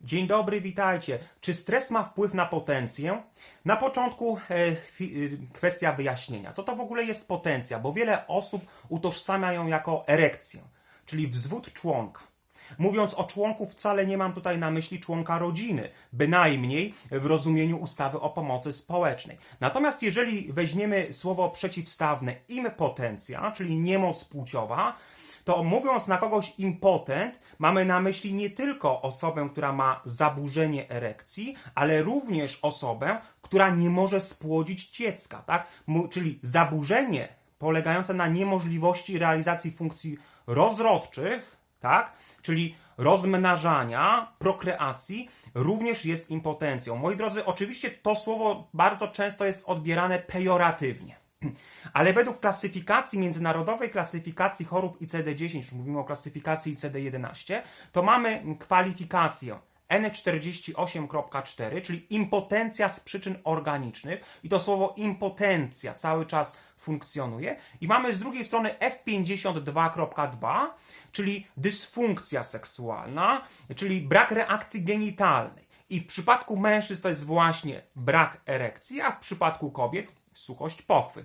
Dzień dobry, witajcie. Czy stres ma wpływ na potencję? Na początku e, e, kwestia wyjaśnienia. Co to w ogóle jest potencja? Bo wiele osób utożsamia ją jako erekcję, czyli wzwód członka. Mówiąc o członku, wcale nie mam tutaj na myśli członka rodziny, bynajmniej w rozumieniu ustawy o pomocy społecznej. Natomiast jeżeli weźmiemy słowo przeciwstawne impotencja, czyli niemoc płciowa, to mówiąc na kogoś impotent, mamy na myśli nie tylko osobę, która ma zaburzenie erekcji, ale również osobę, która nie może spłodzić dziecka, tak? Czyli zaburzenie polegające na niemożliwości realizacji funkcji rozrodczych, tak? Czyli rozmnażania, prokreacji, również jest impotencją. Moi drodzy, oczywiście to słowo bardzo często jest odbierane pejoratywnie. Ale według klasyfikacji, międzynarodowej klasyfikacji chorób ICD-10, już mówimy o klasyfikacji ICD-11, to mamy kwalifikację N48.4, czyli impotencja z przyczyn organicznych i to słowo impotencja cały czas funkcjonuje. I mamy z drugiej strony F52.2, czyli dysfunkcja seksualna, czyli brak reakcji genitalnej. I w przypadku mężczyzn to jest właśnie brak erekcji, a w przypadku kobiet suchość pochwy.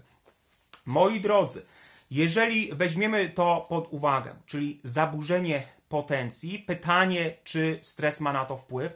Moi drodzy, jeżeli weźmiemy to pod uwagę, czyli zaburzenie potencji, pytanie, czy stres ma na to wpływ,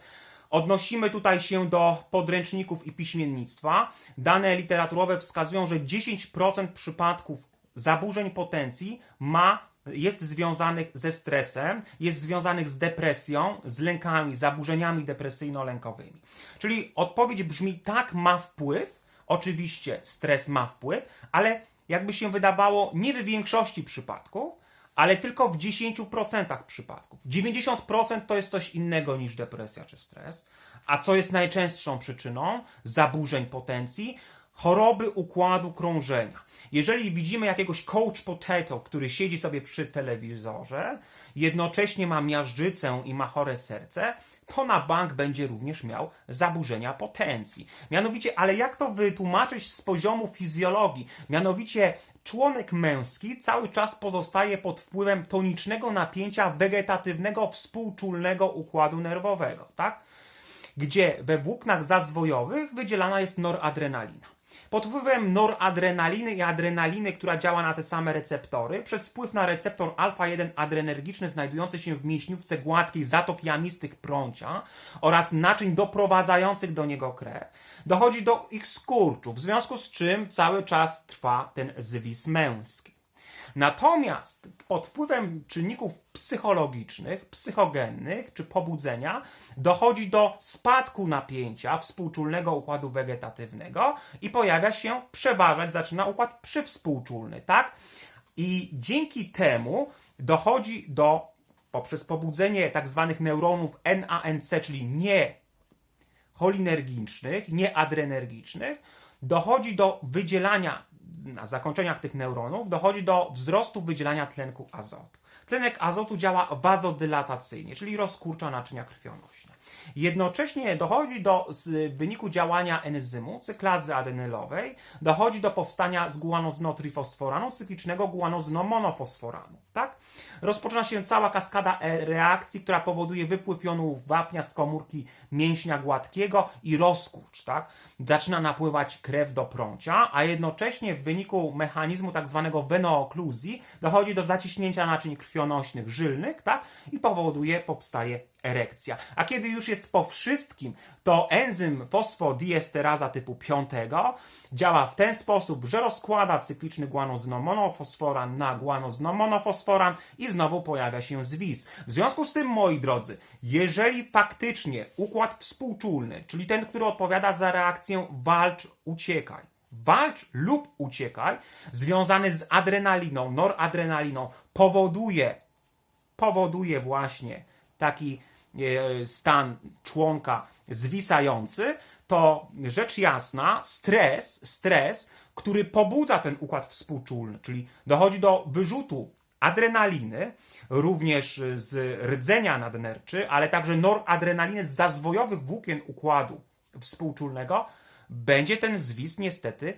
odnosimy tutaj się do podręczników i piśmiennictwa. Dane literaturowe wskazują, że 10% przypadków zaburzeń potencji ma jest związanych ze stresem, jest związanych z depresją, z lękami, zaburzeniami depresyjno-lękowymi. Czyli odpowiedź brzmi tak, ma wpływ, Oczywiście stres ma wpływ, ale jakby się wydawało, nie w większości przypadków, ale tylko w 10% przypadków. 90% to jest coś innego niż depresja czy stres. A co jest najczęstszą przyczyną zaburzeń potencji? Choroby układu krążenia. Jeżeli widzimy jakiegoś coach potato, który siedzi sobie przy telewizorze, jednocześnie ma miażdżycę i ma chore serce, to na bank będzie również miał zaburzenia potencji. Mianowicie, ale jak to wytłumaczyć z poziomu fizjologii? Mianowicie, członek męski cały czas pozostaje pod wpływem tonicznego napięcia wegetatywnego współczulnego układu nerwowego, tak? Gdzie we włóknach zazwojowych wydzielana jest noradrenalina. Pod wpływem noradrenaliny i adrenaliny, która działa na te same receptory, przez wpływ na receptor alfa-1 adrenergiczny znajdujący się w mięśniówce gładkiej zatok jamistych prącia oraz naczyń doprowadzających do niego krew, dochodzi do ich skurczu, w związku z czym cały czas trwa ten zwis męski. Natomiast pod wpływem czynników psychologicznych, psychogennych czy pobudzenia dochodzi do spadku napięcia współczulnego układu wegetatywnego i pojawia się, przeważać zaczyna układ przywspółczulny, tak? I dzięki temu dochodzi do, poprzez pobudzenie tak zwanych neuronów NANC, czyli nie cholinergicznych, nieadrenergicznych, dochodzi do wydzielania, na zakończeniach tych neuronów, dochodzi do wzrostu wydzielania tlenku azotu. Tlenek azotu działa wazodylatacyjnie, czyli rozkurcza naczynia krwionośne. Jednocześnie dochodzi do, z wyniku działania enzymu, cyklazy adenylowej, dochodzi do powstania z guanozynotrifosforanu, cyklicznego guanozynomonofosforanu. Tak? Rozpoczyna się cała kaskada e- reakcji, która powoduje wypływ jonów wapnia z komórki mięśnia gładkiego i rozkurcz. Tak? Zaczyna napływać krew do prącia, a jednocześnie w wyniku mechanizmu tak zwanego venookluzji dochodzi do zaciśnięcia naczyń krwionośnych żylnych tak? i powoduje, powstaje erekcja. A kiedy już jest po wszystkim, to enzym fosfodiesteraza typu 5 działa w ten sposób, że rozkłada cykliczny guanozynomonofosforan na guanozynomonofosforan i znowu pojawia się zwis. W związku z tym, moi drodzy, jeżeli faktycznie układ współczulny, czyli ten, który odpowiada za reakcję walcz, uciekaj, walcz lub uciekaj, związany z adrenaliną, noradrenaliną, powoduje powoduje właśnie taki e, stan członka zwisający, to rzecz jasna, stres, stres, który pobudza ten układ współczulny, czyli dochodzi do wyrzutu adrenaliny, również z rdzenia nadnerczy, ale także noradrenaliny z zazwojowych włókien układu współczulnego, będzie ten zwis niestety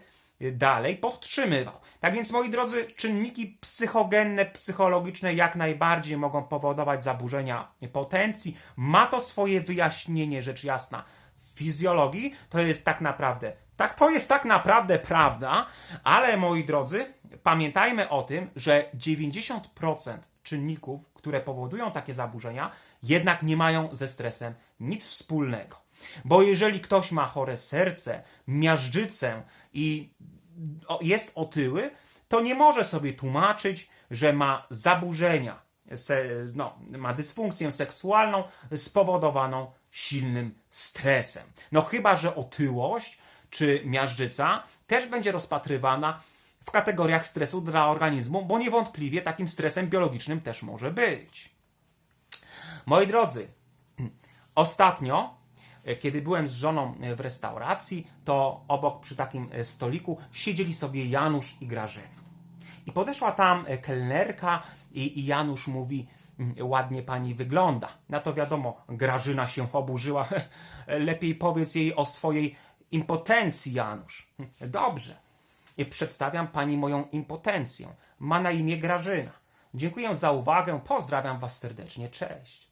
dalej podtrzymywał. Tak więc, moi drodzy, czynniki psychogenne, psychologiczne jak najbardziej mogą powodować zaburzenia potencji. Ma to swoje wyjaśnienie, rzecz jasna, w fizjologii. To jest tak naprawdę, tak, to jest tak naprawdę prawda, ale moi drodzy, pamiętajmy o tym, że 90% czynników, które powodują takie zaburzenia, jednak nie mają ze stresem nic wspólnego. Bo jeżeli ktoś ma chore serce, miażdżycę i jest otyły, to nie może sobie tłumaczyć, że ma zaburzenia, no, ma dysfunkcję seksualną spowodowaną silnym stresem. No chyba, że otyłość czy miażdżyca też będzie rozpatrywana w kategoriach stresu dla organizmu, bo niewątpliwie takim stresem biologicznym też może być. Moi drodzy, ostatnio, kiedy byłem z żoną e, w restauracji, to obok przy takim e, stoliku siedzieli sobie Janusz i Grażyna. I podeszła tam e, kelnerka i, i Janusz mówi, "Mm, ładnie pani wygląda. Na to wiadomo, Grażyna się oburzyła. Lepiej powiedz jej o swojej impotencji, Janusz. Dobrze. Przedstawiam pani moją impotencję. Ma na imię Grażyna. Dziękuję za uwagę, pozdrawiam was serdecznie, cześć.